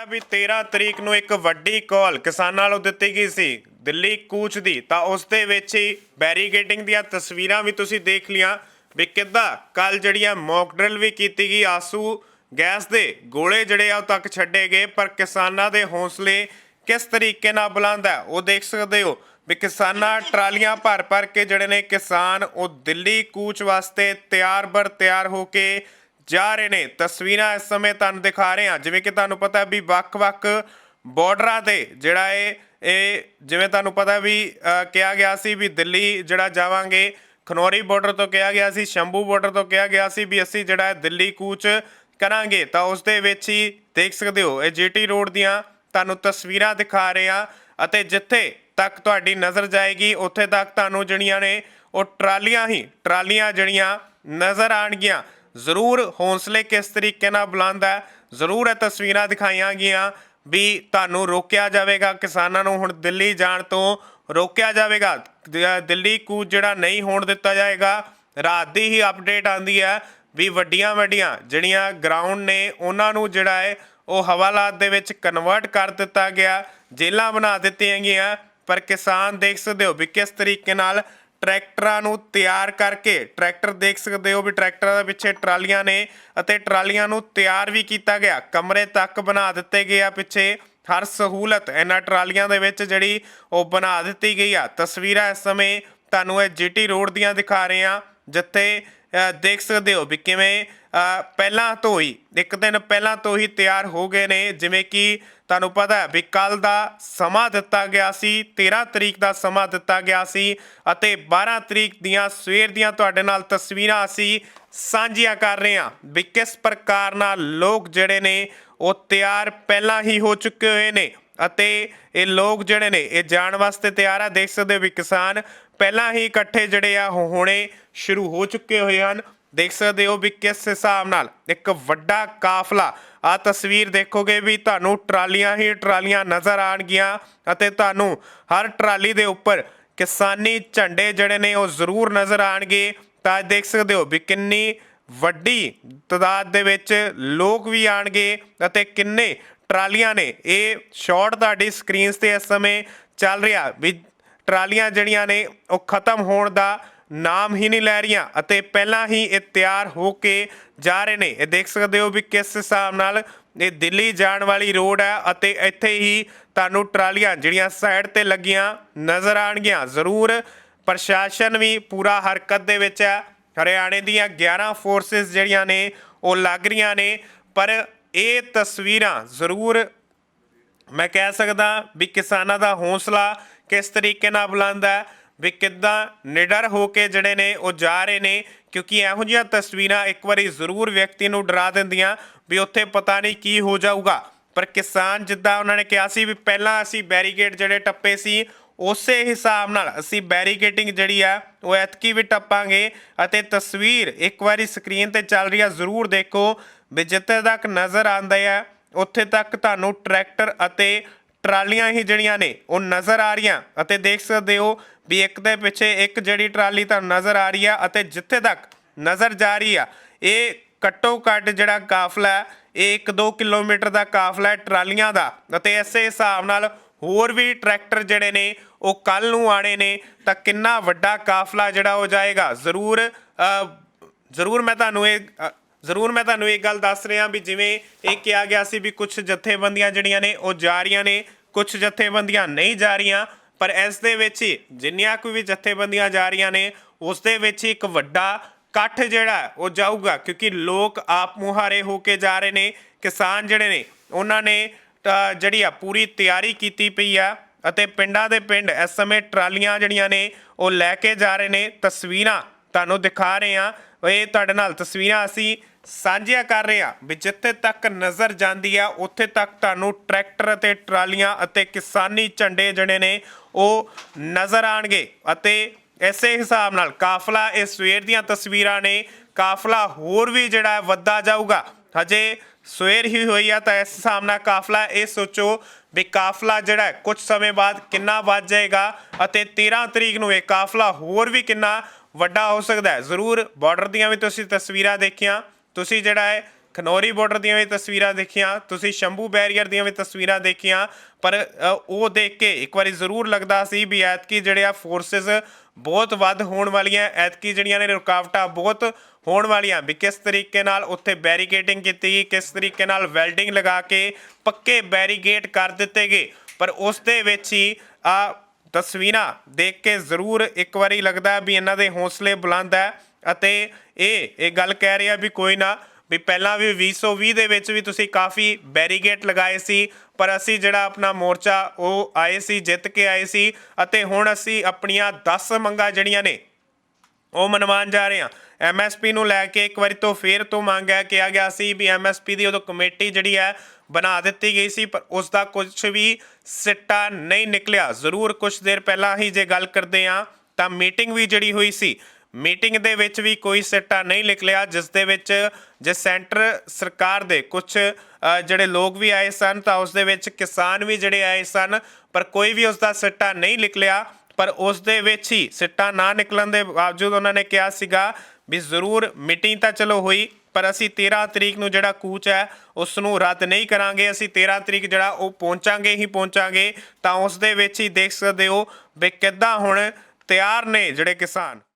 ਹੈ ਵੀ 13 ਤਰੀਕ ਨੂੰ ਇੱਕ ਵੱਡੀ ਕਾਲ ਕਿਸਾਨਾਂ ਵੱਲੋਂ ਦਿੱਤੀ ਗਈ ਸੀ ਦਿੱਲੀ ਕੂਚ ਦੀ। ਤਾਂ ਉਸ ਦੇ ਵਿੱਚ ਹੀ ਬੈਰੀਕੇਡਿੰਗ ਦੀਆਂ ਤਸਵੀਰਾਂ ਵੀ ਤੁਸੀਂ ਦੇਖ ਲੀਆਂ ਵੀ ਕਿੱਦਾਂ ਕੱਲ ਜਿਹੜੀਆਂ ਮੌਕ ਡਰਿਲ ਵੀ ਕੀਤੀ ਗਈ, ਆਸੂ ਗੈਸ ਦੇ ਗੋਲੇ ਜਿਹੜੇ ਆ ਉਹ ਤੱਕ ਛੱਡੇ ਗਏ। ਪਰ ਕਿਸਾਨਾਂ ਦੇ ਹੌਸਲੇ ਕਿਸ ਤਰੀਕੇ ਨਾਲ ਬੁਲੰਦ ਹੈ ਉਹ ਦੇਖ ਸਕਦੇ ਹੋ ਵੀ ਕਿਸਾਨਾਂ ਟਰਾਲੀਆਂ ਭਰ ਭਰ ਕੇ ਜਿਹੜੇ ਨੇ ਕਿਸਾਨ ਉਹ ਦਿੱਲੀ ਕੂਚ ਵਾਸਤੇ ਤਿਆਰ ਬਰ ਤਿਆਰ ਹੋ ਕੇ ਜਾ ਰਹੇ ਨੇ। ਤਸਵੀਰਾਂ ਇਸ ਸਮੇਂ ਤੁਹਾਨੂੰ ਦਿਖਾ ਰਹੇ ਹਾਂ। ਜਿਵੇਂ ਕਿ ਤੁਹਾਨੂੰ ਪਤਾ ਵੀ ਵੱਖ-ਵੱਖ ਬਾਰਡਰਾਂ ਤੇ ਜਿਹੜਾ ਇਹ ਇਹ ਜਿਵੇਂ ਤੁਹਾਨੂੰ ਪਤਾ ਵੀ ਕਿਹਾ ਗਿਆ ਸੀ ਵੀ ਦਿੱਲੀ ਜਿਹੜਾ ਜਾਵਾਂਗੇ, ਖਨੌਰੀ ਬਾਰਡਰ ਤੋਂ ਕਿਹਾ ਗਿਆ ਸੀ, ਸ਼ੰਭੂ ਬਾਰਡਰ ਤੋਂ ਕਿਹਾ ਗਿਆ ਸੀ ਵੀ ਅਸੀਂ ਜਿਹੜਾ ਹੈ ਦਿੱਲੀ ਕੂਚ ਕਰਾਂਗੇ। ਤਾਂ ਉਸ ਦੇ ਵਿੱਚ ਹੀ ਦੇਖ ਸਕਦੇ ਹੋ, ਇਹ ਜੀਟੀ ਰੋਡ ਦੀਆਂ ਤੁਹਾਨੂੰ ਤਸਵੀਰਾਂ ਦਿਖਾ ਰਹੇ ਹਾਂ ਅਤੇ ਜਿੱਥੇ ਤੱਕ ਤੁਹਾਡੀ ਨਜ਼ਰ ਜਾਏਗੀ, ਉੱਥੇ ਤੱਕ ਤੁਹਾਨੂੰ ਜਿਹੜੀਆਂ ਨੇ ਉਹ ਟਰਾਲੀਆਂ ਹੀ, ਟਰਾਲੀਆਂ ਜਿਹੜੀਆਂ ਨਜ਼ਰ ਆਣਗੀਆਂ ਜ਼ਰੂਰ ਹੌਸਲੇ ਕਿਸ ਤਰੀਕੇ ਨਾਲ ਬੁਲੰਦ ਹੈ? ਜ਼ਰੂਰ ਇਹ ਤਸਵੀਰਾਂ ਦਿਖਾਈਆਂ ਗਈਆਂ ਵੀ ਤੁਹਾਨੂੰ ਰੋਕਿਆ ਜਾਵੇਗਾ। ਕਿਸਾਨਾਂ ਨੂੰ ਹੁਣ ਦਿੱਲੀ ਜਾਣ ਤੋਂ ਰੋਕਿਆ ਜਾਵੇਗਾ। ਦਿੱਲੀ ਕੂਚ ਜਿਹੜਾ ਨਹੀਂ ਹੋਣ ਦਿੱਤਾ ਜਾਏਗਾ, ਰਾਤ ਦੀ ਹੀ ਅਪਡੇਟ ਆਂਦੀ ਹੈ ਵੀ ਵੱਡੀਆਂ ਵੱਡੀਆਂ ਜਿਹੜੀਆਂ ਗਰਾਊਂਡ ਨੇ, ਉਹਨਾਂ ਨੂੰ ਜਿਹੜਾ ਹੈ ਉਹ ਹਵਾਲਾਤ ਦੇ ਵਿੱਚ ਕਨਵਰਟ ਕਰ ਦਿੱਤਾ ਗਿਆ। ਜੇਲਾਂ ਬਣਾ ਦਿੱਤੀਆਂ ਗਈਆਂ। ਪਰ ਕਿਸਾਨ ਦੇਖ ਸਕਦੇ ਹੋ ਵੀ ਕਿਸ ਤਰੀਕੇ ਨਾਲ ਟਰੈਕਟਰਾਂ ਨੂੰ ਤਿਆਰ ਕਰਕੇ, ਟਰੈਕਟਰ ਦੇਖ ਸਕਦੇ ਹੋ ਵੀ ਟਰੈਕਟਰਾਂ ਦੇ ਪਿੱਛੇ ਟਰਾਲੀਆਂ ਨੇ ਅਤੇ ਟਰਾਲੀਆਂ ਨੂੰ ਤਿਆਰ ਵੀ ਕੀਤਾ ਗਿਆ। ਕਮਰੇ ਤੱਕ ਬਣਾ ਦਿੱਤੇ ਗਏ ਆ ਪਿੱਛੇ। ਹਰ ਸਹੂਲਤ ਇਹਨਾਂ ਟਰਾਲੀਆਂ ਦੇ ਵਿੱਚ ਜਿਹੜੀ ਉਹ ਬਣਾ ਦਿੱਤੀ ਗਈ ਆ। ਤਸਵੀਰਾਂ ਇਸ ਸਮੇਂ ਤੁਹਾਨੂੰ ਇਹ ਜੀਟੀ ਰੋਡ ਦੀਆਂ ਦਿਖਾ ਰਹੇ ਆ ਜਿੱਥੇ ਦੇਖ ਸਕਦੇ ਹੋ ਵੀ ਕਿਵੇਂ ਪਹਿਲਾਂ ਤੋਂ ਹੀ, ਇੱਕ ਦਿਨ ਪਹਿਲਾਂ ਤੋਂ ਹੀ ਤਿਆਰ ਹੋ ਗਏ ਨੇ, ਜਿਵੇਂ ਕਿ ਤੁਹਾਨੂੰ ਪਤਾ ਹੈ ਵੀ ਕੱਲ ਦਾ ਸਮਾਂ ਦਿੱਤਾ ਗਿਆ ਸੀ 13 ਤਰੀਕ ਦਾ ਸਮਾਂ ਦਿੱਤਾ ਗਿਆ ਸੀ ਅਤੇ 12 ਤਰੀਕ ਦੀਆਂ ਸਵੇਰ ਦੀਆਂ ਤੁਹਾਡੇ ਨਾਲ ਤਸਵੀਰਾਂ ਅਸੀਂ ਸਾਂਝੀਆਂ ਕਰ ਰਹੇ ਹਾਂ ਵੀ ਕਿਸ ਪ੍ਰਕਾਰ ਨਾਲ ਲੋਕ ਜਿਹੜੇ ਨੇ, ਉਹ ਤਿਆਰ ਪਹਿਲਾਂ ਹੀ ਹੋ ਚੁੱਕੇ ਹੋਏ ਨੇ ਅਤੇ ਇਹ ਲੋਕ ਜਿਹੜੇ ਨੇ, ਇਹ ਜਾਣ ਵਾਸਤੇ ਤਿਆਰ ਆ। ਦੇਖ ਸਕਦੇ ਹੋ ਵੀ ਕਿਸਾਨ ਪਹਿਲਾਂ ਹੀ ਇਕੱਠੇ ਜਿਹੜੇ ਆ ਉਹ ਹੋਣੇ ਸ਼ੁਰੂ ਹੋ ਚੁੱਕੇ ਹੋਏ ਹਨ। ਦੇਖ ਸਕਦੇ ਹੋ ਵੀ ਕਿਸ ਹਿਸਾਬ ਨਾਲ ਇੱਕ ਵੱਡਾ ਕਾਫਲਾ ਆ ਤਸਵੀਰ ਦੇਖੋਗੇ ਵੀ ਤੁਹਾਨੂੰ ਟਰਾਲੀਆਂ ਹੀ ਟਰਾਲੀਆਂ ਨਜ਼ਰ ਆਣਗੀਆਂ ਅਤੇ ਤੁਹਾਨੂੰ ਹਰ ਟਰਾਲੀ ਦੇ ਉੱਪਰ ਕਿਸਾਨੀ ਝੰਡੇ ਜਿਹੜੇ ਨੇ ਉਹ ਜ਼ਰੂਰ ਨਜ਼ਰ ਆਣਗੇ ਤਾਂ ਦੇਖ ਸਕਦੇ ਹੋ ਵੀ ਕਿੰਨੀ ਵੱਡੀ ਤਦਾਦ ਦੇ ਵਿੱਚ ਲੋਕ ਵੀ ਆਣਗੇ ਅਤੇ ਕਿੰਨੇ ਟਰਾਲੀਆਂ ਨੇ। ਇਹ ਸ਼ਾਰਟ ਤੁਹਾਡੀ ਸਕਰੀਨਸ ਤੇ ਇਸ ਸਮੇਂ ਚੱਲ ਰਿਹਾ ਵੀ ਟਰਾਲੀਆਂ ਜਿਹੜੀਆਂ ਨੇ, ਉਹ ਖਤਮ ਹੋਣ ਦਾ ਨਾਮ ਹੀ ਨਹੀਂ ਲੈ ਰਹੀਆਂ ਅਤੇ ਪਹਿਲਾਂ ਹੀ ਇਹ ਤਿਆਰ ਹੋ ਕੇ ਜਾ ਰਹੇ ਨੇ। ਇਹ ਦੇਖ ਸਕਦੇ ਹੋ ਵੀ ਕਿਸ ਹਿਸਾਬ ਨਾਲ ਇਹ ਦਿੱਲੀ ਜਾਣ ਵਾਲੀ ਰੋਡ ਹੈ ਅਤੇ ਇੱਥੇ ਹੀ ਤੁਹਾਨੂੰ ਟਰਾਲੀਆਂ ਜਿਹੜੀਆਂ ਸਾਈਡ ਤੇ ਲੱਗੀਆਂ ਨਜ਼ਰ ਆਣਗੀਆਂ ਜ਼ਰੂਰ ਪ੍ਰਸ਼ਾਸਨ ਵੀ ਪੂਰਾ ਹਰਕਤ ਦੇ ਵਿੱਚ ਹੈ। ਹਰਿਆਣੇ ਦੀਆਂ 11 ਫੋਰਸਸ ਜਿਹੜੀਆਂ ਨੇ, ਉਹ ਲੱਗ ਰਹੀਆਂ ਨੇ। ਪਰ ਇਹ ਤਸਵੀਰਾਂ ਜ਼ਰੂਰ ਮੈਂ ਕਹਿ ਸਕਦਾ ਵੀ ਕਿਸਾਨਾਂ ਦਾ ਹੌਸਲਾ ਕਿਸ ਤਰੀਕੇ ਨਾਲ ਬੁਲਾਉਂਦਾ ਹੈ, ਵੀ ਕਿੱਦਾਂ ਨਿਡਰ ਹੋ ਕੇ ਜਿਹੜੇ ਨੇ ਉਹ ਜਾ ਰਹੇ ਨੇ, ਕਿਉਂਕਿ ਇਹੋ ਜਿਹੀਆਂ ਤਸਵੀਰਾਂ ਇੱਕ ਵਾਰੀ ਜ਼ਰੂਰ ਵਿਅਕਤੀ ਨੂੰ ਡਰਾ ਦਿੰਦੀਆਂ ਵੀ ਉੱਥੇ ਪਤਾ ਨਹੀਂ ਕੀ ਹੋ ਜਾਊਗਾ। ਪਰ ਕਿਸਾਨ ਜਿੱਦਾਂ ਉਹਨਾਂ ਨੇ ਕਿਹਾ ਸੀ ਵੀ ਪਹਿਲਾਂ ਅਸੀਂ ਬੈਰੀਕੇਡ ਜਿਹੜੇ ਟੱਪੇ ਸੀ, ਉਸੇ ਹਿਸਾਬ ਨਾਲ ਅਸੀਂ ਬੈਰੀਕੇਟਿੰਗ ਜਿਹੜੀ ਆ, ਉਹ ਐਤਕੀ ਵੀ ਟੱਪਾਂਗੇ ਅਤੇ ਤਸਵੀਰ ਇੱਕ ਵਾਰੀ ਸਕਰੀਨ ਤੇ ਚੱਲ ਰਹੀ ਆ, ਜ਼ਰੂਰ ਦੇਖੋ ਵੀ ਜਿੱਥੇ ਤੱਕ ਨਜ਼ਰ ਆਉਂਦਾ ਆ, ਉੱਥੇ ਤੱਕ ਤੁਹਾਨੂੰ ਟਰੈਕਟਰ ਅਤੇ ਟਰਾਲੀਆਂ ਹੀ ਜਿਹੜੀਆਂ ਨੇ, ਉਹ ਨਜ਼ਰ ਆ ਰਹੀਆਂ ਅਤੇ ਦੇਖ ਸਕਦੇ ਹੋ ਵੀ ਇੱਕ ਦੇ ਪਿੱਛੇ ਇੱਕ ਜਿਹੜੀ ਟਰਾਲੀ ਤੁਹਾਨੂੰ ਨਜ਼ਰ ਆ ਰਹੀ ਆ ਅਤੇ ਜਿੱਥੇ ਤੱਕ ਨਜ਼ਰ ਜਾ ਰਹੀ ਆ, ਇਹ ਘੱਟੋ ਘੱਟ ਜਿਹੜਾ ਕਾਫਲਾ ਹੈ, ਇਹ 1-2 ਕਿਲੋਮੀਟਰ ਦਾ ਕਾਫਲਾ ਹੈ ਟਰਾਲੀਆਂ ਦਾ ਅਤੇ ਇਸੇ ਹਿਸਾਬ ਨਾਲ ਹੋਰ ਵੀ ਟਰੈਕਟਰ ਜਿਹੜੇ ਨੇ, ਉਹ ਕੱਲ ਨੂੰ ਆਣੇ ਨੇ, ਤਾਂ ਕਿੰਨਾ ਵੱਡਾ ਕਾਫਲਾ ਜਿਹੜਾ ਹੋ ਜਾਏਗਾ, ਜ਼ਰੂਰ ਜ਼ਰੂਰ ਮੈਂ ਤੁਹਾਨੂੰ ਇਹ ਜ਼ਰੂਰ ਮੈਂ ਤੁਹਾਨੂੰ ਇਹ ਗੱਲ ਦੱਸ ਰਿਹਾ ਵੀ ਜਿਵੇਂ ਇਹ ਕਿਹਾ ਗਿਆ ਸੀ ਵੀ ਕੁਝ ਜਥੇਬੰਦੀਆਂ ਜਿਹੜੀਆਂ ਨੇ ਉਹ ਜਾ ਰਹੀਆਂ ਨੇ ਕੁਝ ਜਥੇਬੰਦੀਆਂ ਨਹੀਂ ਜਾ ਰਹੀਆਂ, ਪਰ ਇਸ ਦੇ ਵਿੱਚ ਹੀ ਜਿੰਨੀਆਂ ਕੋਈ ਵੀ ਜਥੇਬੰਦੀਆਂ ਜਾ ਰਹੀਆਂ ਨੇ, ਉਸ ਦੇ ਵਿੱਚ ਹੀ ਇੱਕ ਵੱਡਾ ਇਕੱਠ ਜਿਹੜਾ ਉਹ ਜਾਊਗਾ, ਕਿਉਂਕਿ ਲੋਕ ਆਪ ਮੁਹਾਰੇ ਹੋ ਕੇ ਜਾ ਰਹੇ ਨੇ, ਕਿਸਾਨ ਜਿਹੜੇ ਨੇ, ਉਹਨਾਂ ਨੇ ਜਿਹੜੀ ਆ ਪੂਰੀ ਤਿਆਰੀ ਕੀਤੀ ਪਈ ਆ, ਅਤੇ ਪਿੰਡਾਂ ਦੇ ਪਿੰਡ ਇਸ ਸਮੇਂ ਟਰਾਲੀਆਂ ਜਿਹੜੀਆਂ ਨੇ, ਉਹ ਲੈ ਕੇ ਜਾ ਰਹੇ ਨੇ, ਤਸਵੀਰਾਂ ਤੁਹਾਨੂੰ ਦਿਖਾ ਰਹੇ ਆ ਇਹ ਤੁਹਾਡੇ ਨਾਲ ਤਸਵੀਰਾਂ ਅਸੀਂ ਸਾਂਝੀਆਂ ਕਰ ਰਹੇ ਆ ਵੀ ਜਿੱਥੇ ਤੱਕ ਨਜ਼ਰ ਜਾਂਦੀ ਆ ਉੱਥੇ ਤੱਕ ਤੁਹਾਨੂੰ ਟਰੈਕਟਰ ਅਤੇ ਟਰਾਲੀਆਂ ਅਤੇ ਕਿਸਾਨੀ ਝੰਡੇ ਜਿਹੜੇ ਨੇ, ਉਹ ਨਜ਼ਰ ਆਣਗੇ ਅਤੇ ਇਸੇ ਹਿਸਾਬ ਨਾਲ ਕਾਫਲਾ ਇਹ ਸਵੇਰ ਦੀਆਂ ਤਸਵੀਰਾਂ ਨੇ। ਕਾਫਲਾ ਹੋਰ ਵੀ ਜਿਹੜਾ ਹੈ, ਵੱਧਦਾ ਜਾਊਗਾ। ਹਜੇ ਸਵੇਰ ਹੀ ਹੋਈ ਆ, ਤਾਂ ਇਸ ਹਿਸਾਬ ਨਾਲ ਕਾਫਲਾ ਇਹ ਸੋਚੋ ਵੀ ਕਾਫਲਾ ਜਿਹੜਾ ਹੈ ਕੁਝ ਸਮੇਂ ਬਾਅਦ ਕਿੰਨਾ ਵੱਧ ਜਾਏਗਾ ਅਤੇ 13 ਤਰੀਕ ਨੂੰ ਇਹ ਕਾਫਲਾ ਹੋਰ ਵੀ ਕਿੰਨਾ ਵੱਡਾ ਹੋ ਸਕਦਾ ਹੈ। ਜ਼ਰੂਰ ਬਾਰਡਰ ਦੀਆਂ ਵੀ ਤੁਸੀਂ ਤਸਵੀਰਾਂ ਦੇਖੀਆਂ, ਤੁਸੀਂ ਜਿਹੜਾ ਹੈ ਖਨੌਰੀ ਬਾਰਡਰ ਦੀਆਂ ਵੀ ਤਸਵੀਰਾਂ ਦੇਖੀਆਂ, ਤੁਸੀਂ ਸ਼ੰਭੂ ਬੈਰੀਅਰ ਦੀਆਂ ਵੀ ਤਸਵੀਰਾਂ ਦੇਖੀਆਂ, ਪਰ ਉਹ ਦੇਖ ਕੇ ਇੱਕ ਵਾਰੀ ਜ਼ਰੂਰ ਲੱਗਦਾ ਸੀ ਵੀ ਐਤਕੀ ਜਿਹੜੇ ਆ ਫੋਰਸਸ ਬਹੁਤ ਵੱਧ ਹੋਣ ਵਾਲੀਆਂ, ਐਤਕੀ ਜਿਹੜੀਆਂ ਨੇ ਰੁਕਾਵਟਾਂ ਬਹੁਤ ਹੋਣ ਵਾਲੀਆਂ ਵੀ ਕਿਸ ਤਰੀਕੇ ਨਾਲ ਉੱਥੇ ਬੈਰੀਕੇਡਿੰਗ ਕੀਤੀ ਗਈ, ਕਿਸ ਤਰੀਕੇ ਨਾਲ ਵੈਲਡਿੰਗ ਲਗਾ ਕੇ ਪੱਕੇ ਬੈਰੀਗੇਟ ਕਰ ਦਿੱਤੇ ਗਏ। ਪਰ ਉਸ ਦੇ ਵਿੱਚ ਹੀ ਆ ਤਸਵੀਰਾਂ ਦੇਖ ਕੇ ਜ਼ਰੂਰ ਇੱਕ ਵਾਰੀ ਲੱਗਦਾ ਵੀ ਇਹਨਾਂ ਦੇ ਹੌਸਲੇ ਬੁਲੰਦ ਹੈ ਅਤੇ ਇਹ ਇਹ ਗੱਲ ਕਹਿ ਰਿਹਾ ਵੀ ਕੋਈ ਨਾ ਵੀ ਪਹਿਲਾਂ ਵੀ 2020 ਦੇ ਵਿੱਚ ਵੀ ਤੁਸੀਂ ਕਾਫੀ ਬੈਰੀਗੇਟ ਲਗਾਏ ਸੀ, ਪਰ ਅਸੀਂ ਜਿਹੜਾ ਆਪਣਾ ਮੋਰਚਾ ਉਹ ਆਏ ਸੀ, ਜਿੱਤ ਕੇ ਆਏ ਸੀ ਅਤੇ ਹੁਣ ਅਸੀਂ ਆਪਣੀਆਂ 10 ਮੰਗਾਂ ਜਿਹੜੀਆਂ ਨੇ ਉਹ ਮਨਵਾਉਣ ਜਾ ਰਹੇ ਹਾਂ। ਐਮਐਸਪੀ ਨੂੰ ਲੈ ਕੇ ਇੱਕ ਵਾਰੀ ਤੋਂ ਫੇਰ ਤੋਂ ਮੰਗ ਹੈ, ਕਿਹਾ ਗਿਆ ਸੀ ਵੀ ਐਮਐਸਪੀ ਦੀ ਉਦੋਂ ਕਮੇਟੀ ਜਿਹੜੀ ਹੈ ਬਣਾ ਦਿੱਤੀ ਗਈ ਸੀ, ਪਰ ਉਸ ਦਾ ਕੁਝ ਵੀ ਸਿੱਟਾ ਨਹੀਂ ਨਿਕਲਿਆ। ਜ਼ਰੂਰ ਕੁਝ ਦੇਰ ਪਹਿਲਾਂ ਹੀ ਜੇ ਗੱਲ ਕਰਦੇ ਹਾਂ, ਤਾਂ ਮੀਟਿੰਗ ਵੀ ਜਿਹੜੀ ਹੋਈ ਸੀ, ਮੀਟਿੰਗ ਦੇ ਵਿੱਚ ਵੀ ਕੋਈ ਸਿੱਟਾ ਨਹੀਂ ਨਿਕਲਿਆ, ਜਿਸ ਦੇ ਵਿੱਚ ਜੇ ਸੈਂਟਰ ਸਰਕਾਰ ਦੇ ਕੁਝ ਜਿਹੜੇ ਲੋਕ ਵੀ ਆਏ ਸਨ, ਤਾਂ ਉਸ ਦੇ ਵਿੱਚ ਕਿਸਾਨ ਵੀ ਜਿਹੜੇ ਆਏ ਸਨ, ਪਰ ਕੋਈ ਵੀ ਉਸ ਦਾ ਸਿੱਟਾ ਨਹੀਂ ਨਿਕਲਿਆ। ਪਰ ਉਸ ਦੇ ਵਿੱਚ ਹੀ ਸਿੱਟਾ ਨਾ ਨਿਕਲਣ ਦੇ ਬਾਵਜੂਦ ਉਹਨਾਂ ਨੇ ਕਿਹਾ ਸੀਗਾ ਵੀ ਜ਼ਰੂਰ ਮੀਟਿੰਗ ਤਾਂ ਚਲੋ ਹੋਈ, ਪਰ ਅਸੀਂ 13 ਤਰੀਕ ਨੂੰ ਜਿਹੜਾ ਕੂਚ ਹੈ ਉਸ ਨੂੰ ਰੱਦ ਨਹੀਂ ਕਰਾਂਗੇ। ਅਸੀਂ 13 ਤਰੀਕ ਜਿਹੜਾ ਉਹ ਪਹੁੰਚਾਂਗੇ ਹੀ ਪਹੁੰਚਾਂਗੇ। ਤਾਂ ਉਸ ਦੇ ਵਿੱਚ ਹੀ ਦੇਖ ਸਕਦੇ ਹੋ ਵੀ ਕਿੱਦਾਂ ਹੁਣ ਤਿਆਰ ਨੇ ਜਿਹੜੇ ਕਿਸਾਨ।